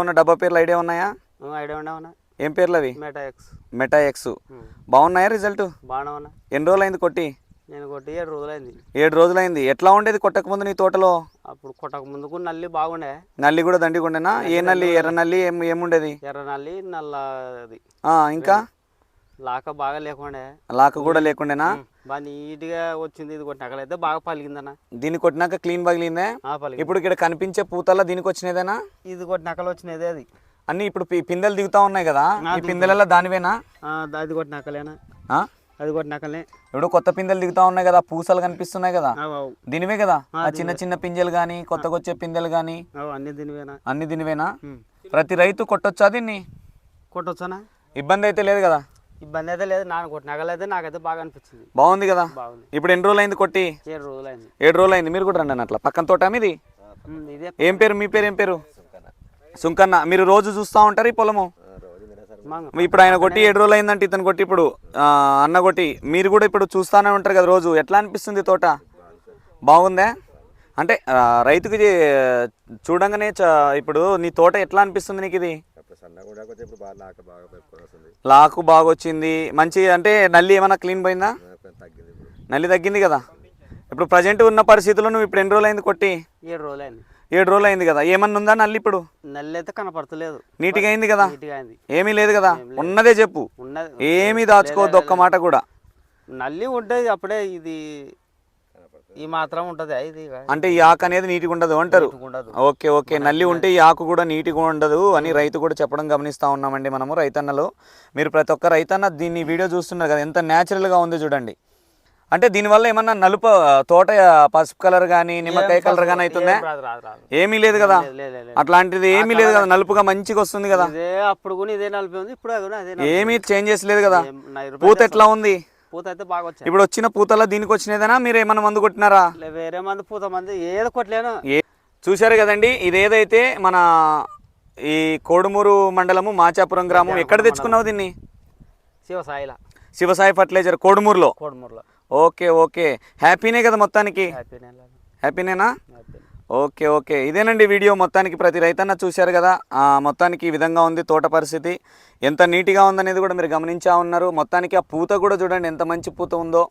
ఉన్న డబ్బా పేర్లు ఐడియా ఉన్నాయా? ఐడియా ఉండవునా ఏం పేర్లు అవి? Meta X. Meta X. బాగున్నాయా రిజల్ట్? బాగానే ఉన్నా ఎన్ని రోజులు అయింది కొట్టి? నేను కొట్టి ఏడు రోజులైంది. ఏడు రోజులైంది. ఎట్లా ఉండేది కొట్టక ముందు నీ తోటలో? అప్పుడు కొట్టక ముందుకు నల్లి బాగుండే. నల్లి కూడా దండిగా ఉండేనా? ఏ నల్లి ఎర్ర నల్లి ఏం ఏముండేది? ఎర్ర నల్లి నల్లది ఆ, ఇంకా? లాక బాగా లేకుండే లాక కూడా లేకుండేనా? బాగా నీట్గా వచ్చింది ఇది కొట్టినక్కడైతే బాగా పలిగిందన్న. దీన్ని కొట్టినాక క్లీన్ పగిలిందే? ఇప్పుడు ఇక్కడ కనిపించే పూతల్లో దీనికి వచ్చినదేనా? ఇది కొట్టినక్కలు వచ్చినదే అది. అన్ని ఇప్పుడు పిందెలు దిగుతా ఉన్నాయి కదా? ఈ పిందెలలో దానివేనా? అది కొట్టినక్కలేనా ఆ? అది కొట్టినక్కలే ఇప్పుడు కొత్త పిందెలు దిగుతా ఉన్నాయి కదా పూసలు కనిపిస్తున్నాయి కదా? దీనివే కదా? ఆ చిన్న చిన్న పింజలు కానీ కొత్తగా వచ్చే పిందెలు కానీ అన్ని దీనివేనా? అన్ని దీనివేనా. ప్రతి రైతు కొట్టొచ్చా దీన్ని? కొట్టొచ్చానా? ఇబ్బంది అయితే లేదు కదా? ఇబ్బంది అయితే లేదు నాన్న కొట్టినక్కలైతే నాకైతే బాగా అనిపించింది. బాగుంది కదా? బాగుంది. ఇప్పుడు ఎన్ని రోజులు అయింది కొట్టి? ఏడు రోజులైంది. ఏడు రోజులు అయింది మీరు కూడా రండి అట్లా. పక్కన తోట మీది? ఇదే. ఏం పేరు? మీ పేరు ఏం పేరు? సుంకన్న. మీరు రోజు చూస్తూ ఉంటారు ఈ పొలము? ఇప్పుడు ఆయన కొట్టి ఏడు రోజులు అయిందంటే ఇతను కొట్టి ఇప్పుడు అన్న కొట్టి. మీరు కూడా ఇప్పుడు చూస్తానే ఉంటారు కదా రోజు. ఎట్లా అనిపిస్తుంది తోట? బాగుందా? అంటే రైతుకి చూడంగానే చ- ఇప్పుడు నీ తోట ఎట్లా అనిపిస్తుంది నీకు ఇది? ఇప్పుడు బాగా లాక బాగా వస్తుంది. లాకు బాగా వచ్చింది మంచి అంటే నల్లి ఏమైనా క్లీన్ పోయిందా? తగ్గింది ఇప్పుడు. నల్లి తగ్గింది కదా? ఇప్పుడు ప్రజెంట్ ఉన్న పరిస్థితుల్లో నువ్వు ఇప్పుడు ఎన్ని రోజులు అయింది కొట్టి? ఏడు రోజులైంది. ఏడు రోజులు అయింది కదా? ఏమన్నా ఉందా నల్లి ఇప్పుడు? నల్లి అయితే కనపడతలేదు. నీట్గా అయింది కదా? నీట్గా అయింది. ఏమీ లేదు కదా? ఉన్నదే చెప్పు. ఉన్నది. ఏమీ దాచుకోవద్దు ఒక్క మాట కూడా. నల్లి ఉంటుంది అప్పుడే ఇది ఈ మాత్రం ఉంటుంది. ఇది. అంటే ఈ ఆకు అనేది నీట్గా ఉండదు అంటారు? Okay okay. నల్లి ఉంటే ఈ ఆకు కూడా నీట్గా ఉండదు అని రైతు కూడా చెప్పడం గమనిస్తూ ఉన్నామండి మనము రైతన్నలు. మీరు ప్రతి ఒక్క రైతన్న దీన్ని వీడియో చూస్తున్నారు కదా ఎంత న్యాచురల్గా ఉంది చూడండి. అంటే దీనివల్ల ఏమన్నా నలుపు తోట పసుపు కలర్ కానీ నిమ్మకాయ కలర్ కానీ అవుతుందా? ఏమీ లేదు కదా. అట్లాంటిది ఏమీ లేదు కదా నలుపుగా మంచిగా వస్తుంది కదా? అప్పుడు కూడా ఇదే నలిపి ఉంది ఇప్పుడు ఏమీ చేంజెస్ లేదు కదా? పూత ఎట్లా ఉంది? పూత అయితే బాగా వచ్చాయి ఇప్పుడు వచ్చిన పూతలో దీనికి వచ్చినదేనా? మీరు ఏమన్నా మందు కొట్టినారా? వేరే మంది పూత మంది ఏదో కొట్టలేను. చూశారు కదండి ఇదేదైతే మన ఈ కోడుమూరు మండలము మాచాపురం గ్రామం ఎక్కడ తెచ్చుకున్నావు దీన్ని? శివసాయిల. శివసాయి ఫర్టిలైజర్ కోడుమూరులో? కోడమూరులో. Okay okay. హ్యాపీనే కదా మొత్తానికి? హ్యాపీనేనా హ్యాపీ ఓకే ఓకే. ఇదేనండి వీడియో. మొత్తానికి ప్రతి రైతన్న చూశారు కదా. మొత్తానికి ఈ విధంగా ఉంది తోట పరిస్థితి. ఎంత నీట్గా ఉందనేది కూడా మీరు గమనించా ఉన్నారు. మొత్తానికి ఆ పూత కూడా చూడండి ఎంత మంచి పూత ఉందో.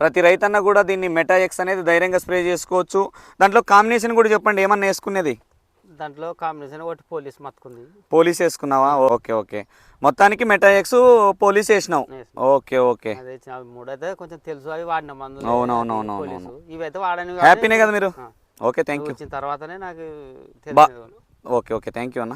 ప్రతి రైతన్న కూడా దీన్ని మెటాఎక్స్ అనేది ధైర్యంగా స్ప్రే చేసుకోవచ్చు. దాంట్లో కాంబినేషన్ కూడా చెప్పండి. ఏమన్నా వేసుకునేది? దాంట్లో కాంబినేషన్ ఒకటి పోలీస్ మత్తుకుంది. పోలీస్ వేసుకున్నావా? Okay okay. మొత్తానికి మెటాఎక్స్ పోలీస్ వేసినావు. వేసినా. Okay okay. అదే ఇచ్చిన. అవి మూడు అయితే కొంచెం తెలుసు. అవి వాడిన మందులు. అవునవునవునవును. పోలీసు. ఇవైతే వాడని హ్యాపీనే కదా మీరు. ఓకే థ్యాంక్ యూ వచ్చిన తర్వాతనే నాకు ఓకే ఓకే థ్యాంక్ యూ అన్న.